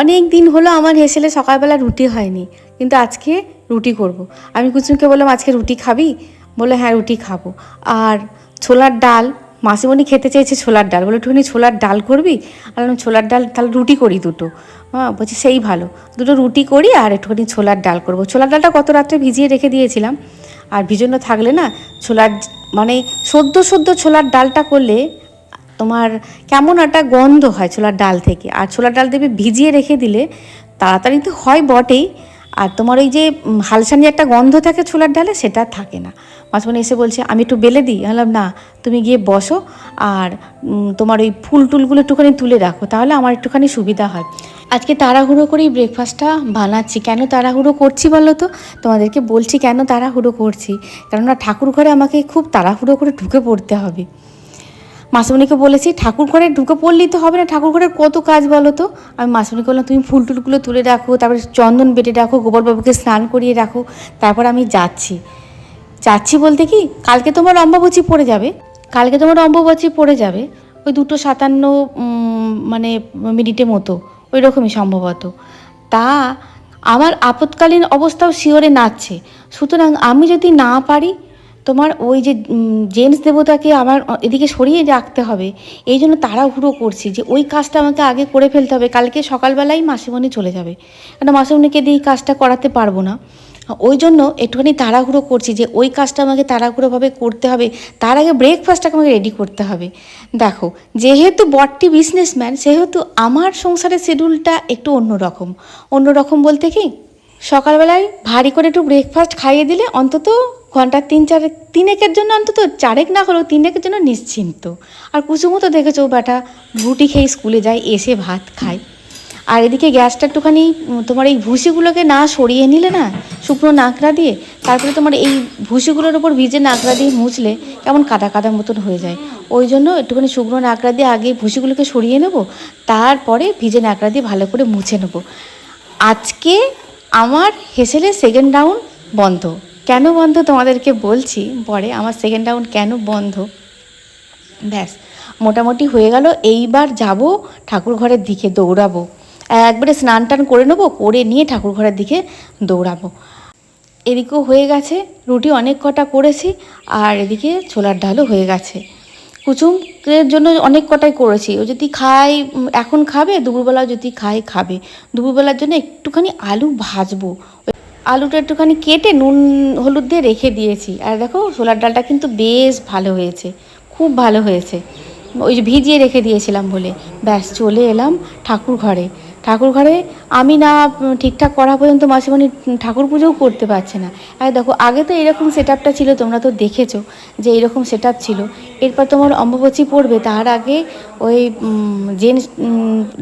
অনেক দিন হলো আমার হেসেলে সকালবেলা রুটি হয়নি, কিন্তু আজকে রুটি করব। আমি কুচুমকে বললাম, আজকে রুটি খাবি? বলে হ্যাঁ রুটি খাব। আর ছোলার ডাল, মাসিমণি খেতে চেয়েছে ছোলার ডাল। বলে একটুখানি ছোলার ডাল করবি? আর ছোলার ডাল, তাহলে রুটি করি দুটো। হ্যাঁ বলছি, সেই ভালো। দুটো রুটি করি আর একটুখানি ছোলার ডাল করব। ছোলার ডালটা কত রাত্রে ভিজিয়ে রেখে দিয়েছিলাম। আর ভিজন্য থাকলে না, ছোলার মানে সদ্য সদ্য ছোলার ডালটা করলে তোমার কেমন একটা গন্ধ হয় ছোলার ডাল থেকে। আর ছোলার ডাল দেবে ভিজিয়ে রেখে দিলে তাড়াতাড়ি তো হয় বটেই। আর তোমার ওই যে হালসানি একটা গন্ধ থাকে ছোলার ডালে, সেটা থাকে না। মাঝখানে এসে বলছে, আমি একটু বেলে দিই। বললাম, না, তুমি গিয়ে বসো আর তোমার ওই ফুল টুলগুলো একটুখানি তুলে রাখো, তাহলে আমার একটুখানি সুবিধা হয়। আজকে তাড়াহুড়ো করেই ব্রেকফাস্টটা বানাচ্ছি। কেন তাড়াহুড়ো করছি বলো তো? তোমাদেরকে বলছি কেন তাড়াহুড়ো করছি? কেননা ঠাকুর ঘরে আমাকে খুব তাড়াহুড়ো করে ঢুকে পড়তে হবে। মাসুমনিকে বলেছি, ঠাকুর ঘরে ঢুকে পড়লেই তো হবে না, ঠাকুর ঘরের কত কাজ বলো তো? আমি মাসুমনিকে বললাম, তুমি ফুল টুলগুলো তুলে রাখো, তারপরে চন্দন বেটে রাখো, গোপালবাবুকে স্নান করিয়ে রাখো, তারপর আমি যাচ্ছি। যাচ্ছি বলতে কি, কালকে তোমার অম্বাবচি পড়ে যাবে, কালকে তোমার অম্বাবচি পড়ে যাবে, ওই দুটো সাতান্ন মানে মিনিটের মতো, ওই রকমই সম্ভবত। তা আমার আপৎকালীন অবস্থাও শিওরে নাচছে, সুতরাং আমি যদি না পারি তোমার ওই যে জেন্টস দেবতাকে আমার এদিকে সরিয়ে রাখতে হবে। এই জন্য তাড়াহুড়ো করছি যে ওই কাজটা আমাকে আগে করে ফেলতে হবে। কালকে সকালবেলাই মাসিমণি চলে যাবে। কারণ মাসিমণিকে দিয়ে কাজটা করাতে পারব না? ওই জন্য একটুখানি তাড়াহুড়ো করছি যে ওই কাজটা আমাকে তাড়াহুড়োভাবে করতে হবে। তার আগে ব্রেকফাস্টটাকে আমাকে রেডি করতে হবে। দেখো, যেহেতু বটটি বিজনেসম্যান সেহেতু আমার সংসারের শিডিউলটা একটু অন্যরকম। অন্যরকম বলতে কি? সকালবেলায় ভারী করে একটু ব্রেকফাস্ট খাইয়ে দিলে অন্তত ঘণ্টার তিন চারেক তিনেকের জন্য অন্তত চারেক না হলেও তিনেকের জন্য নিশ্চিন্ত। আর কুসুমও তো দেখেছ, বেটা রুটি খেয়ে স্কুলে যায়, এসে ভাত খায়। আর এদিকে গ্যাসটা একটুখানি তোমার এই ভুসিগুলোকে না সরিয়ে নিলে না, শুকনো নাকড়া দিয়ে, তারপরে তোমার এই ভুসিগুলোর ওপর ভিজে নাকড়া দিয়ে মুছলে কেমন কাদা কাদা মতন হয়ে যায়। ওই জন্য একটুখানি শুকনো নাকড়া দিয়ে আগে ভুসিগুলোকে সরিয়ে নেব, তারপরে ভিজে নাকড়া দিয়ে ভালো করে মুছে নেব। আজকে আমার হেসেলে সেকেন্ড রাউন্ড বন্ধ। কেন বন্ধ তোমাদেরকে বলছি? পরে আমার সেকেন্ড রাউন্ড কেন বন্ধ? ব্যাস, মোটামুটি হয়ে গেল, এইবার যাব ঠাকুর ঘরের দিকে দৌড়াবো। একবারে স্নান টান করে নেব, করে নিয়ে ঠাকুর ঘরের দিকে দৌড়াবো। এদিকেও হয়ে গেছে, রুটি অনেক কটা করেছি, আর এদিকে ছোলার ডালও হয়ে গেছে। কুচুমের জন্য অনেক কটাই করেছি। ও যদি খায় এখন খাবে দুপুরবেলা যদি খায়, খাবে। দুপুরবেলার জন্য একটুখানি আলু ভাজবো। আলুটা একটুখানি কেটে নুন, হলুদ দিয়ে রেখে দিয়েছি। আর দেখো, ছোলার ডালটা কিন্তু বেশ ভালো হয়েছে, খুব ভালো হয়েছে। ওই যে ভিজিয়ে রেখে দিয়েছিলাম বলে। ব্যাস, চলে এলাম ঠাকুর ঘরে। ঠাকুর ঘরে আমি না ঠিকঠাক করা পর্যন্ত মাসিমণি ঠাকুর পুজোও করতে পারছে না। আর দেখো, আগে তো এরকম সেট ছিল, তোমরা তো দেখেছ যে এরকম সেট ছিল। এরপর তোমার অম্বুবাচী পড়বে, তার আগে ওই জেন্টস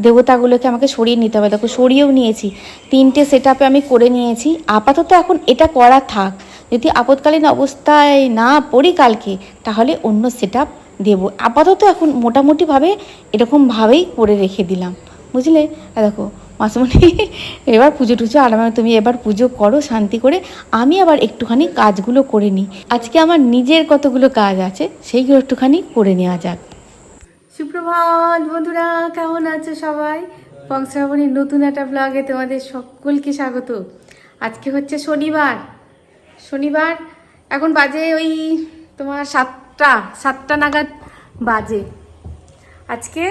দেবতাগুলোকে আমাকে সরিয়ে নিতে হবে। দেখো, সরিয়েও নিয়েছি। তিনটে সেট আমি করে নিয়েছি। আপাতত এখন এটা করা থাক। যদি আপৎকালীন অবস্থায় না পড়ি কালকে, তাহলে অন্য সেট দেবো। আপাতত এখন মোটামুটিভাবে এরকমভাবেই করে রেখে দিলাম। বুঝলে? দেখো, মাসুমণি, এবার পুজো টুজো আরামে তুমি এবার পুজো করো শান্তি করে, আমি আবার একটুখানি কাজগুলো করে নিই। আজকে আমার নিজের কতগুলো কাজ আছে, সেইগুলো একটুখানি করে নেওয়া যাক। সুপ্রভাত বন্ধুরা, কেমন আছো সবাই? বংশাবনীর নতুন একটা ব্লগে তোমাদের সকলকে স্বাগত। আজকে হচ্ছে শনিবার। শনিবার, এখন বাজে ওই তোমার সাতটা সাতটা নাগাদ বাজে। আজকে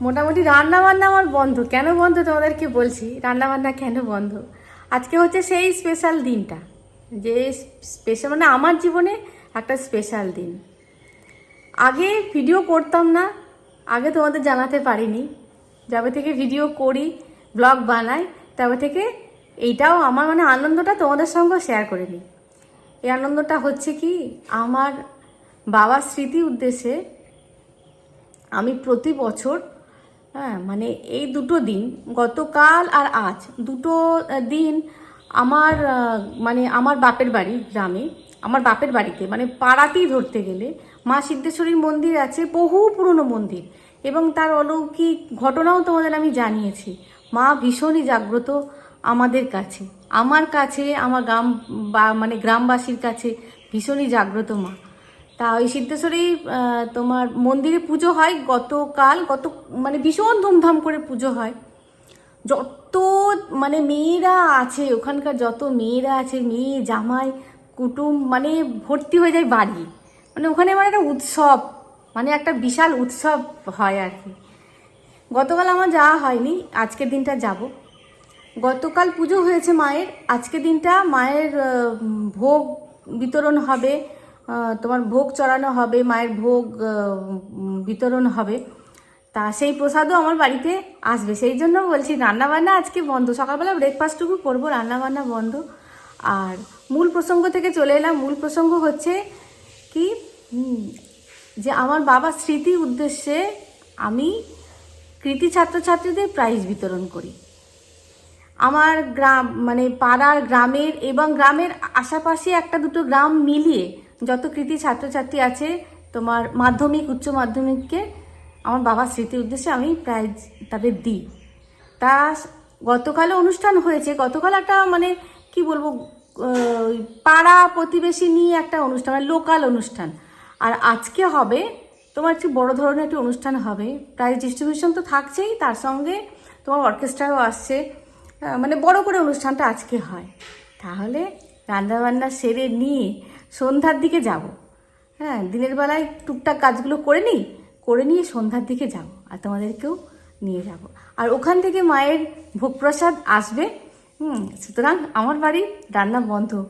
মোটামুটি রান্না বান্না আমার বন্ধ। কেন বন্ধ তোমাদেরকে বলছি? রান্না বান্না কেন বন্ধ? আজকে হচ্ছে সেই স্পেশাল দিনটা। যে স্পেশাল মানে আমার জীবনে একটা স্পেশাল দিন। আগে ভিডিও করতাম না, আগে তোমাদের জানাতে পারিনি। যবে থেকে ভিডিও করি ব্লগ বানাই, তবে থেকে এইটাও আমার মানে আনন্দটা তোমাদের সঙ্গে শেয়ার করে নিই। এই আনন্দটা হচ্ছে কি, আমার বাবার স্মৃতি উদ্দেশ্যে আমি প্রতি বছর হ্যাঁ মানে এই দুটো দিন, গতকাল আর আজ, দুটো দিন আমার মানে আমার বাপের বাড়ি গ্রামে, আমার বাপের বাড়িতে মানে পাড়াতেই ধরতে গেলে মা সিদ্ধেশ্বরীর মন্দির আছে, বহু পুরনো মন্দির এবং তার অলৌকিক ঘটনাও তোমাদের আমি জানিয়েছি। মা ভীষণই জাগ্রত আমাদের কাছে, আমার কাছে, আমার গ্রাম বা মানে গ্রামবাসীর কাছে ভীষণই জাগ্রত মা। তা ওই সিদ্ধেশ্বরী তোমার মন্দিরে পুজো হয়, গতকাল, গত মানে ভীষণ ধুমধাম করে পুজো হয়। যত মানে মেয়েরা আছে, ওখানকার যত মেয়েরা আছে, মেয়ে, জামাই, কুটুম মানে ভর্তি হয়ে যায় বাড়ি। মানে ওখানে মানে একটা উৎসব মানে একটা বিশাল উৎসব হয় আর কি। গতকাল আমার যাওয়া হয়নি, আজকের দিনটা যাব। গতকাল পুজো হয়েছে মায়ের, আজকের দিনটা মায়ের ভোগ বিতরণ হবে তোমার ভোগ চড়ানো হবে, মায়ের ভোগ বিতরণ হবে। তা সেই প্রসাদও আমার বাড়িতে আসবে। সেই জন্য বলছি, রান্নাবান্না আজকে বন্ধ। সকালবেলা ব্রেকফাস্টটুকু করব, রান্নাবান্না বন্ধ। আর মূল প্রসঙ্গ থেকে চলে এলাম। মূল প্রসঙ্গ হচ্ছে কি যে আমার বাবার স্মৃতি উদ্দেশ্যে আমি কৃতি ছাত্রছাত্রীদের প্রাইজ বিতরণ করি। আমার গ্রাম মানে পাড়ার গ্রামের এবং গ্রামের আশেপাশে একটা দুটো গ্রাম মিলিয়ে যত কৃতি ছাত্রছাত্রী আছে, তোমার মাধ্যমিক, উচ্চ মাধ্যমিককে আমার বাবার স্মৃতি উদ্দেশ্যে আমি প্রাইজ তাদের দিই। তা গতকালও অনুষ্ঠান হয়েছে, গতকাল একটা মানে কি বলব পাড়া প্রতিবেশী নিয়ে একটা অনুষ্ঠান মানে লোকাল অনুষ্ঠান। আর আজকে হবে, তোমার একটু বড় ধরনের একটি অনুষ্ঠান হবে। প্রাইজ ডিস্ট্রিবিউশন তো থাকছেই, তার সঙ্গে তোমার অর্কেস্ট্রাও আসছে। মানে বড় করে অনুষ্ঠানটা আজকে হয়। তাহলে রান্নাবান্না সেরে নিয়ে সন্ধ্যার দিকে যাব। হ্যাঁ দিনের বেলায় টুকটাক কাজগুলো করে নিই, করে নিয়ে সন্ধ্যার দিকে যাব আর তোমাদেরকেও নিয়ে যাব। আর ওখান থেকে মায়ের ভোগ প্রসাদ আসবে। হুম, সুতরাং আমার বাড়ি রান্না বন্ধ।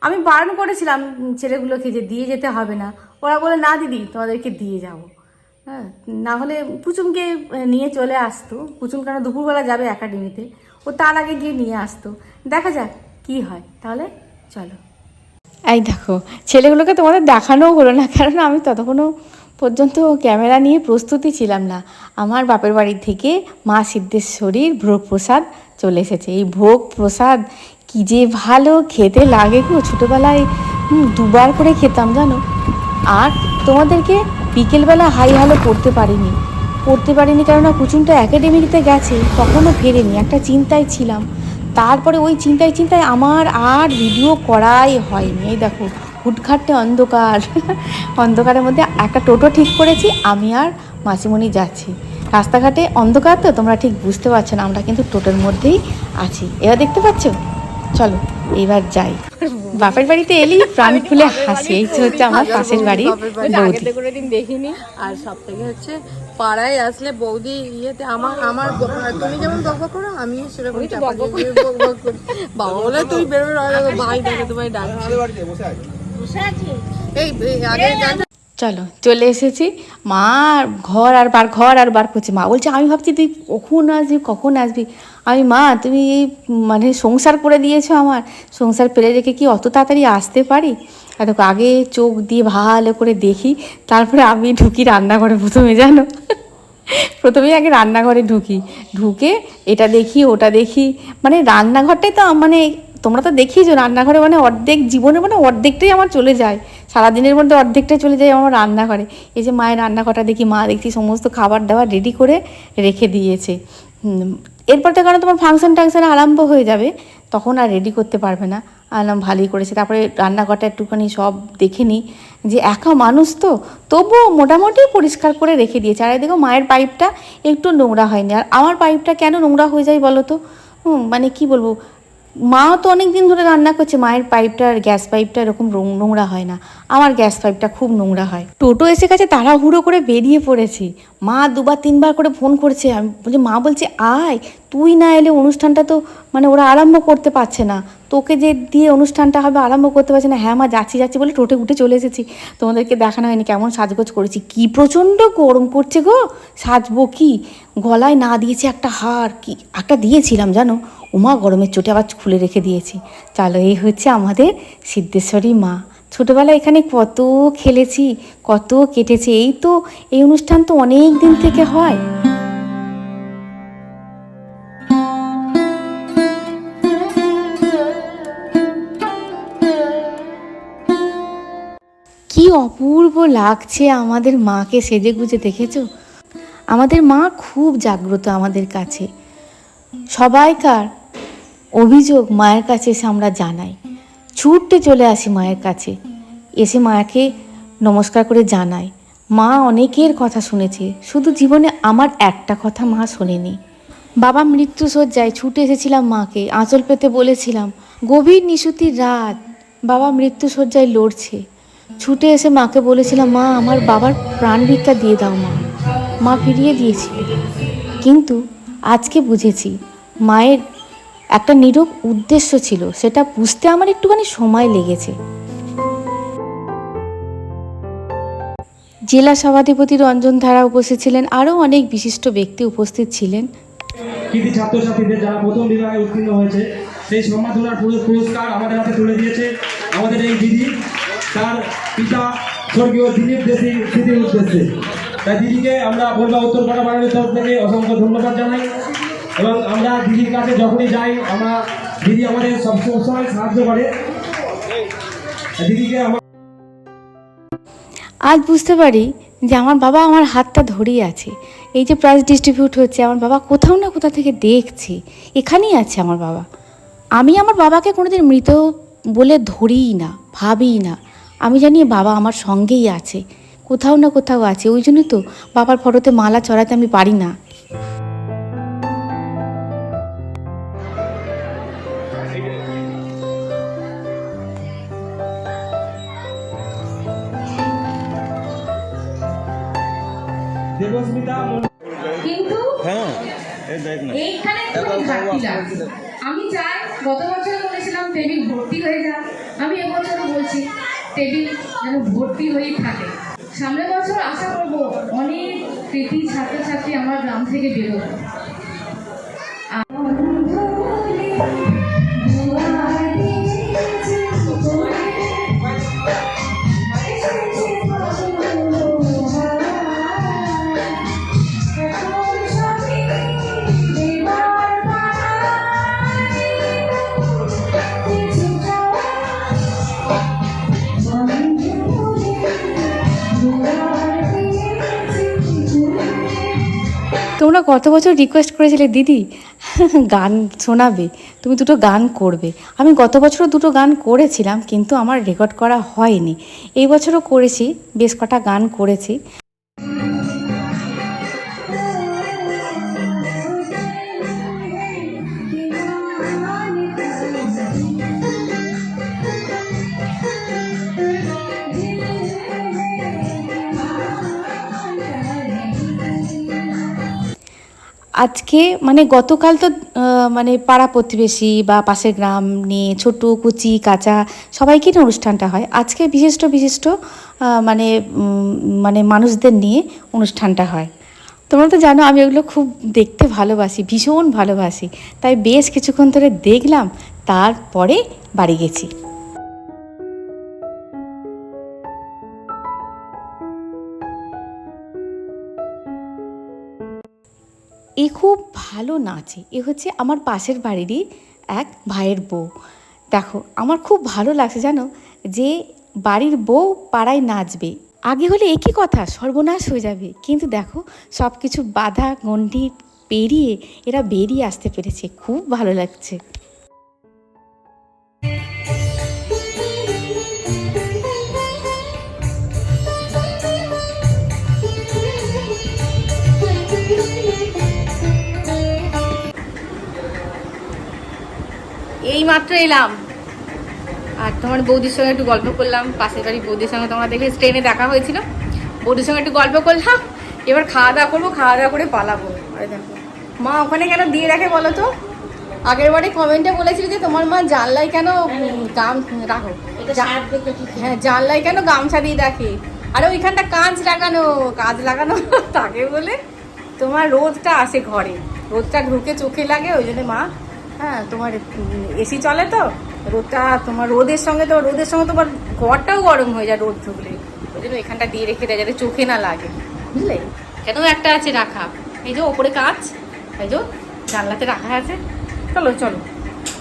আমি বারণ করেছিলাম ছেলেগুলোকে যে দিয়ে যেতে হবে না। ওরা বলে, না দিদি, তোমাদেরকে দিয়ে যাব। হ্যাঁ না হলে কুচুমকে নিয়ে চলে আসতো। কুচুম কেন দুপুরবেলা যাবে একাডেমিতে? ও তার আগে গিয়ে নিয়ে আসতো। দেখা যাক কি হয়। তাহলে চলো। এই দেখো, ছেলেগুলোকে তোমাদের দেখানোও হলো না, কারণ আমি ততক্ষণও পর্যন্ত ক্যামেরা নিয়ে প্রস্তুতি ছিলাম না। আমার বাপের বাড়ি থেকে মা সিদ্ধেশ্বরীর ভোগ প্রসাদ চলে এসেছে। এই ভোগ প্রসাদ কি যে ভালো খেতে লাগে গো। ছোটোবেলায় দুবার করে খেতাম, জানো? আর তোমাদেরকে বিকেলবেলা হাই হ্যালো করতে পারিনি। করতে পারিনি কেননা কুচুমটা একাডেমিতে গেছে তখনও ফেরেনি। একটা চিন্তায় ছিলাম। তারপরে ওই চিন্তায় চিন্তায় আমার আর ভিডিও করাই হয়নি। এই দেখো হুটখাটে অন্ধকার। অন্ধকারের মধ্যে একটা টোটো ঠিক করেছি আমি আর মাসিমণি যাচ্ছি। রাস্তাঘাটে অন্ধকার তো তোমরা ঠিক বুঝতে পারছ না আমরা কিন্তু টোটোর মধ্যেই আছি। এবার দেখতে পাচ্ছ? চলো এইবার যাই। বাপের বাড়িতে এলি প্রাণ খুলে হাসি এই হচ্ছে আমার পাশের দিন দেখিনি। আর সব থেকে হচ্ছে পাড়ায় আসলে বৌদি ইয়েতে আমার আমার তুমি যেমন বকবক করো আমিও সেরকম চাপা দিয়ে দিয়ে বকবক করি। বাবা বলে তুই বেরোবে না ভাই দেখে তোমায় ডাকছে। এই এই আগে চলো চলে এসেছি। মা আর ঘর আর বার ঘর আর বার করছে। মা বলছে আমি ভাবছি তুই কখন আসবি কখন আসবি? আমি মা তুমি এই মানে সংসার করে দিয়েছ আমার। সংসার ফেলে রেখে কি অত তাড়াতাড়ি আসতে পারি? দেখো, আগে চোখ দিয়ে ভালো করে দেখি, তারপরে আমি ঢুকি রান্নাঘরে প্রথমে, জানো? প্রথমেই আগে রান্নাঘরে ঢুকি। ঢুকে এটা দেখি, ওটা দেখি। মানে রান্নাঘরটাই তো মানে তোমরা তো দেখিয়েছো, রান্নাঘরে মানে অর্ধেক, জীবনে মানে অর্ধেকটাই আমার চলে যায়। সারাদিনের মধ্যে অর্ধেকটাই চলে যায় আমার রান্নাঘরে। এই যে মায়ের রান্নাঘরটা দেখি, মা দেখছি সমস্ত খাবার দাবার রেডি করে রেখে দিয়েছে। এরপর তো কারণ তোমার ফাংশন টাংশন আরম্ভ হয়ে যাবে, তখন আর রেডি করতে পারবে না। আলাম ভালোই করেছে। তারপরে রান্নাঘরটা একটুখানি সব দেখে নিই যে একা মানুষ তো, তবুও মোটামুটি পরিষ্কার করে রেখে দিয়েছে। আর এদিকে মায়ের পাইপটা একটু নোংরা হয়নি। আর আমার পাইপটা কেন নোংরা হয়ে যায় বলো তো? মানে কি বলব? মাও তো অনেক দিন ধরে রান্না করছে, মায়ের পাইপটা আর গ্যাস পাইপটা এরকম নোংরা হয় না। আমার গ্যাস পাইপটা খুব নোংরা হয়। টোটো এসে গেছে, তাড়াহুড়ো করে বেরিয়ে পড়েছি। মা দুবার, তিনবার করে ফোন করছে। আমি বলছি মা বলছে, আয়, তুই না এলে অনুষ্ঠানটা তো মানে ওরা আরম্ভ করতে পারছে না। তোকে যে দিয়ে অনুষ্ঠানটা হবে আরম্ভ করতে পারছে না। হ্যাঁ মা, যাচ্ছি যাচ্ছি বলে টোটে উঠে চলে এসেছি। তোমাদেরকে দেখানো হয়নি, কেমন সাজগোজ করেছি। কি প্রচণ্ড গরম করছে গো! সাজবো কি? গলায় না দিয়েছে একটা হার, কি একটা দিয়েছিলাম জানো? উমা গরমের চোটে আবার খুলে রেখে দিয়েছি। চলো, এই হচ্ছে আমাদের সিদ্ধেশ্বরী মা। ছোটোবেলায় এখানে কত খেলেছি, কত কেটেছে, এই তো, এই অনুষ্ঠান তো অনেক দিন থেকে হয়। কি অপূর্ব লাগছে আমাদের মাকে সেজে গুজে, দেখেছ? আমাদের মা খুব জাগ্রত আমাদের কাছে। সবাইকার অভিযোগ মায়ের কাছে এসে আমরা জানাই। ছুটতে চলে আসি মায়ের কাছে। এসে মাকে নমস্কার করে জানাই। মা অনেকের কথা শুনেছে, শুধু জীবনে আমার একটা কথা মা শোনেনি। বাবা মৃত্যু শয্যায় ছুটে এসেছিলাম মাকে, আঁচল পেতে বলেছিলাম, গভীর নিশুতির রাত, বাবা মৃত্যু শয্যায় লড়ছে। ছুটে এসে মাকে বলেছিলাম, মা, আমার বাবার প্রাণ ভিক্ষা দিয়ে দাও মা। মা ফিরিয়ে দিয়েছিল। কিন্তু আজকে বুঝেছি, মায়ের একটা নীরব উদ্দেশ্য ছিল, সেটা বুঝতে আমার একটুখানি সময় লেগেছে। জেলা সভাধিপতি রঞ্জন ধারা উপস্থিত ছিলেন, আরও অনেক বিশিষ্ট ব্যক্তি উপস্থিত ছিলেন। কৃতি ছাত্রছাত্রীদের যারা প্রথম বিভাগে উত্তীর্ণ হয়েছে, সেই সম্মাননার পুরস্কার আমাদের হাতে তুলে দিয়েছে আমাদের এই দিদি, তার পিতা স্বর্গীয় দিলীপ দেশি স্মৃতির উদ্দেশ্যে। তাই দিদিকে আমরা বলবা উত্তরপাড়া বাড়ির তরফ থেকে অসংখ্য ধন্যবাদ জানাই। এবং আমরা দিদির কাছে যখনই যাই, আমরা দিদি আমাদের সব সময় সাহায্য করে। দিদিকে আমার আজ বুঝতে পারি যে আমার বাবা আমার হাতটা ধরেই আছে। এই যে প্রাইজ ডিস্ট্রিবিউট হচ্ছে, আমার বাবা কোথাও না কোথাও থেকে দেখছে। এখানেই আছে আমার বাবা। আমি আমার বাবাকে কোনোদিন মৃত বলে ধরিই না, ভাবিই না। আমি জানি বাবা আমার সঙ্গেই আছে, কোথাও না কোথাও আছে। ওই জন্য তো বাবার ফটোতে মালা চড়াতে আমি পারি না। আমি চাই গত বছর বলেছিলাম টেবিল ভর্তি হয়ে যাক। আমি এবছরও বলছি, টেবিল যেন ভর্তি হয়েই থাকে। সামনের বছর আশা করব অনেক কৃতি ছাত্রছাত্রী আমার গ্রাম থেকে বেরোবে। কত বছর রিকোয়েস্ট করেছিলে? দিদি, গান শোনাবে, তুমি দুটো গান করবে। আমি গত বছরও দুটো গান করেছিলাম, কিন্তু আমার রেকর্ড করা হয়নি। এই বছরও করেছি, বেশ কটা গান করেছি। আজকে মানে গতকাল তো মানে পাড়া প্রতিবেশী বা পাশের গ্রাম নিয়ে ছোট, কুচি, কাঁচা সবাইকে নিয়ে অনুষ্ঠানটা হয়। আজকে বিশিষ্ট বিশিষ্ট মানে মানে মানুষদের নিয়ে অনুষ্ঠানটা হয়। তোমরা তো জানো আমি ওগুলো খুব দেখতে ভালোবাসি, ভীষণ ভালোবাসি। তাই বেশ কিছুক্ষণ ধরে দেখলাম, তারপরে বাড়ি গেছি। এ খুব ভালো নাচে। এ হচ্ছে আমার পাশের বাড়িরই এক ভাইয়ের বউ। দেখো, আমার খুব ভালো লাগছে জানো যে বাড়ির বউ পাড়ায় নাচবে। আগে হলে একই কথা, সর্বনাশ হয়ে যাবে। কিন্তু দেখো সব কিছু বাধা গণ্ডি পেরিয়ে এরা বেরিয়ে আসতে পেরেছে। খুব ভালো লাগছে। এই মাত্র এলাম। আর তোমার বৌদির সঙ্গে একটু গল্প করলাম পাশের বাড়ি বৌদির সঙ্গে তোমার দেখে ট্রেনে দেখা হয়েছিল। বৌদির সঙ্গে একটু গল্প করলাম এবার খাওয়া দাওয়া করব খাওয়া দাওয়া করে পালাবো। আরে দেখো মা ওখানে কেন দিয়ে রাখে বলো তো? আগের বারে কমেন্টে বলেছিল যে তোমার মা জানলায় কেন গাম রাখো হ্যাঁ জানলায় কেন গামছা দিয়ে রাখে? আরে ওইখানটা কাঁচ লাগানো কাঁচ লাগানো তাকে বলে তোমার রোদটা আসে ঘরে। রোদটা ঢুকে চোখে লাগে ওই জন্য মা হ্যাঁ তোমার এসি চলে তো? রোদটা তোমার রোদের সঙ্গে তো রোদের সঙ্গে তোমার ঘরটাও গরম হয়ে যায় রোদ ঢুকলে। ওই জন্য এখানটা দিয়ে রেখে দেয় যাতে চোখে না লাগে বুঝলে? কেন একটা আছে রাখা। এই যে ওপরে কাঁচ এই যে জানলাতে রাখা আছে। চলো চলো।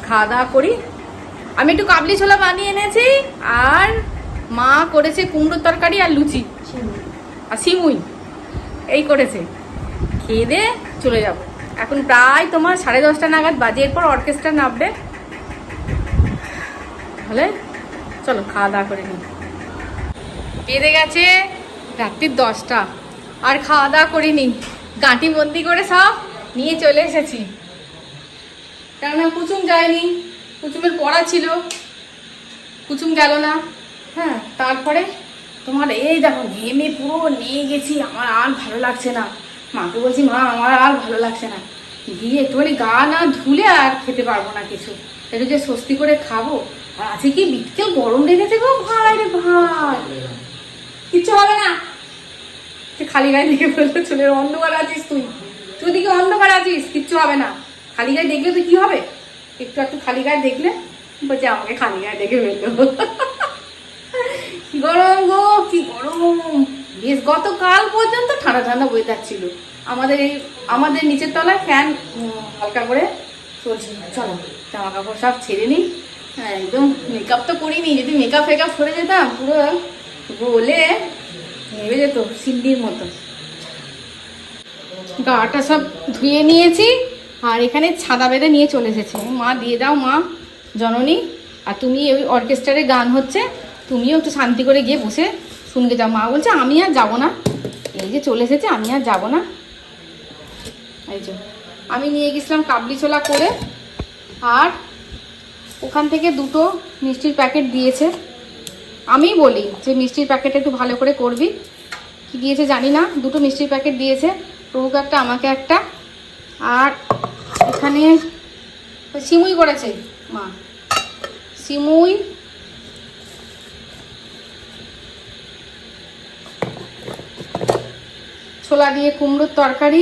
খাওয়া দাওয়া করি। আমি একটু কাবলি ছোলা বানিয়ে এনেছি আর মা করেছে কুমড়োর তরকারি আর লুচি। আর সিমুই এই করেছে। খেয়ে দিয়ে চলে যাব। এখন প্রায় তোমার সাড়ে দশটা নাগাদ বাজে, এরপর অর্কেস্ট্রা নামবে। তাহলে চলো, খাওয়া দাওয়া করে নিই। বেঁধে গেছে রাত্রির দশটা, আর খাওয়া দাওয়া করিনি গাঁটি বন্দি করে সব নিয়ে চলে এসেছি। কেননা কুচুম যায়নি, কুচুমের পড়া ছিল। কুচুম গেল না। হ্যাঁ তারপরে তোমার এই দেখো, ঘেমে পুরো নিয়ে গেছি, আমার আর ভালো লাগছে না। মাকে বলছি, মা, আমার আর ভালো লাগছে না। গিয়ে একটুখানি গা না ধুলে আর খেতে পারব না কিছু। একটু যে স্বস্তি করে খাব। আর আছে কি বিকেল? গরম লেগেছে গো ভাই রে ভাই। কিচ্ছু হবে না। খালি গায়ে দেখে বলল চলে অন্ধকার আছিস তুই। তুই দিকে অন্ধকার আছিস, কিচ্ছু হবে না। খালি গায়ে দেখলে তুই কি হবে? একটু একটু খালি গায়ে দেখলে, বলছে, আমাকে খালি গায়ে দেখে ফেলল কি গরম গো, কি গরম। বেশ গতকাল পর্যন্ত ঠান্ডা ঠান্ডা ওয়েদার ছিল। আমাদের এই আমাদের নিচের তলায় ফ্যান হালকা করে চলছিল চলো জামা কাপড় সব ছেড়ে নিই। হ্যাঁ, একদম মেকআপ তো করিনি যদি মেকআপ ফেকআপ করে যেতাম পুরো বলে নেমে যেত সিন্ডির মতো। গাটা সব ধুয়ে নিয়েছি আর এখানে ছাদা বেঁধে নিয়ে চলে এসেছি। মা দিয়ে দাও মা জননী। আর তুমি ওই অর্কেস্ট্রারে গান হচ্ছে তুমিও একটু শান্তি করে গিয়ে বসে শুনতে যাও মা বলছে, আমি আর যাব না। এই যে চলে এসেছে, আমি আর যাব না। এই যে, আমি নিয়ে গেছিলাম কাবলি ছোলা করে, আর ওখান থেকে দুটো মিষ্টির প্যাকেট দিয়েছে। আমি বলি যে, মিষ্টির প্যাকেট একটু ভালো করে করবি। কি দিয়েছে জানি না, দুটো মিষ্টির প্যাকেট দিয়েছে। প্রভুকে একটা, আমাকে একটা। আর এখানে সিমুই করেছে, মা। সিমুই ছোলা দিয়ে কুমড়োর তরকারি।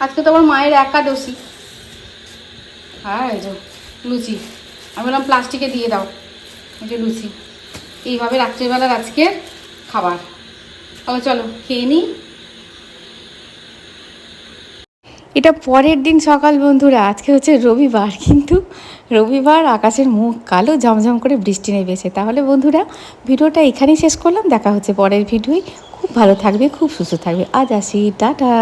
আজকে তো আমার মায়ের একাদশী। হ্যাঁ এই যে লুচি। আমি বললাম, প্লাস্টিকে দিয়ে দাও। এই যে লুচি। এইভাবে রাত্রিবেলার আজকে খাবার। তাহলে চলো, খেয়ে নিই। এটা পরের দিন সকাল, বন্ধুরা। আজকে হচ্ছে রবিবার, কিন্তু রবিবার আকাশের মুখ কালো, ঝমঝম করে বৃষ্টি নেমেছে। তাহলে বন্ধুরা, ভিডিওটা এখানেই শেষ করলাম। দেখা হচ্ছে পরের ভিডিওই খুব ভালো থাকবে খুব সুস্থ থাকবে। আজ আসি টাটা।